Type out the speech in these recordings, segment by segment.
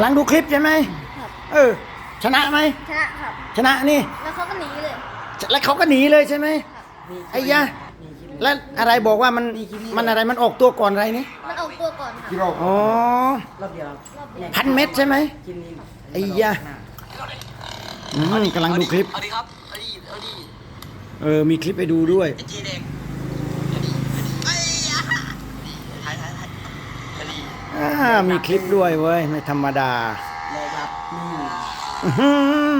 ำลังดูคลิปใช่ไหมครับ เออ ชนะไหม ชนะครับ ชนะนี่ แล้วเขาก็หนีเลย แล้วเขาก็หนีเลยใช่ไหมครับไอ้ยะแล้วอะไรบอกว่ามันมันอะไรมันออกตัวก่อนอะไรนี่มันออกตัวก่อนครับกี่รอบอ๋อรอบเดียวรอบเดียวพันเม็ดใช่ไหมกินนี่ไอ้ยะอืมกำลังดูคลิป เอาดิครับเอาดิเอาดิเออมีคลิปไปดูด้วย ไอ้จีเด็กเอาดิเอาดิไอ้ยะถ่ายถ่ายถ่ายเอาดิ อ่า มีคลิปด้วยเว้ย ไม่ธรรมดาแรกรับนี่อื้อหื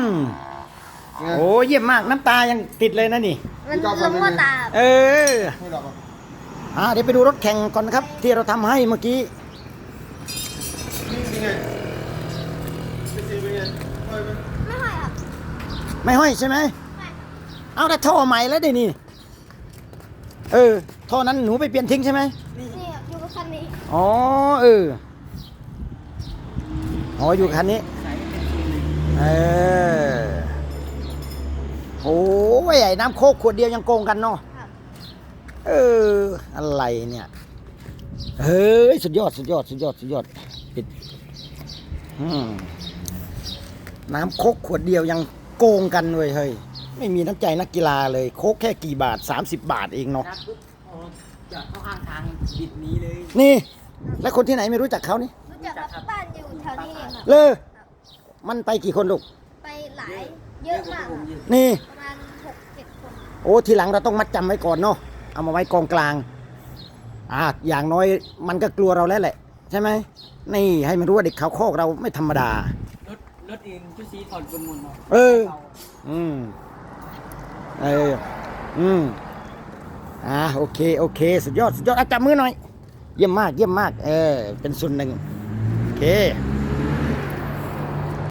อโอ้เยี่ยมมากน้ำตายังติดเลยนะนี่ มันลงว่าตาเออ ไม่รอบอะอ่าเดี๋ยวไปดูรถแข่งก่อนนะครับ ที่เราทำให้เมื่อกี้ยังไงเป็นสีเป็นไงค่อยไหมไม่ค่อยครับไม่ห้อยใช่ไหมไม่เอาแต่ท่อใหม่แล้วดินี่ เออท่อนั้นหนูไปเปลี่ยนทิ้งใช่ไหม นี่ครับอยู่กับคันนี้ อ๋อเออ อ๋ออยู่คันนี้ใส่เป็นสีหนึ่งเออโอ้ยไอ้น้ำโคกขวดเดียวยังโกงกันเนาะครับเออ อะไรเนี่ย เฮ้ย สุดยอด สุดยอด สุดยอด สุดยอด ปิดอืมน้ำโคกขวดเดียวยังโกงกันเว้ยเฮ้ย ไม่มีน้ำใจนักกีฬาเลย โคกแค่กี่บาท 30 บาทเองเนาะรับปุ๊บโอ้จอดเข้าข้างทางบิดหนี้เลย นี่ แล้วคนที่ไหนไม่รู้จักเขานี่ รู้จักครับ เองครับเลอมันไปกี่คนลูก ไปหลายเยอะมากครับนี่ ประมาณหกเจ็ดคนโอ้ทีหลังเราต้องมัดจำไว้ก่อนเนาะเอามาไว้กองกลางอ่าอย่างน้อยมันก็กลัวเราแล้วแหละ ใช่ไหมนี่ให้มันรู้ว่าเด็กเขาโคอกเราไม่ธรรมดา รถรถอื่นชุดสีถอดบนหมดเนาะเออ อืมเอออืมอ่าโอเคโอเค สุดยอดสุดยอดอะจับมือหน่อย เยี่ยมมากเยี่ยมมาก เออ เป็นส่วนหนึ่งโอเค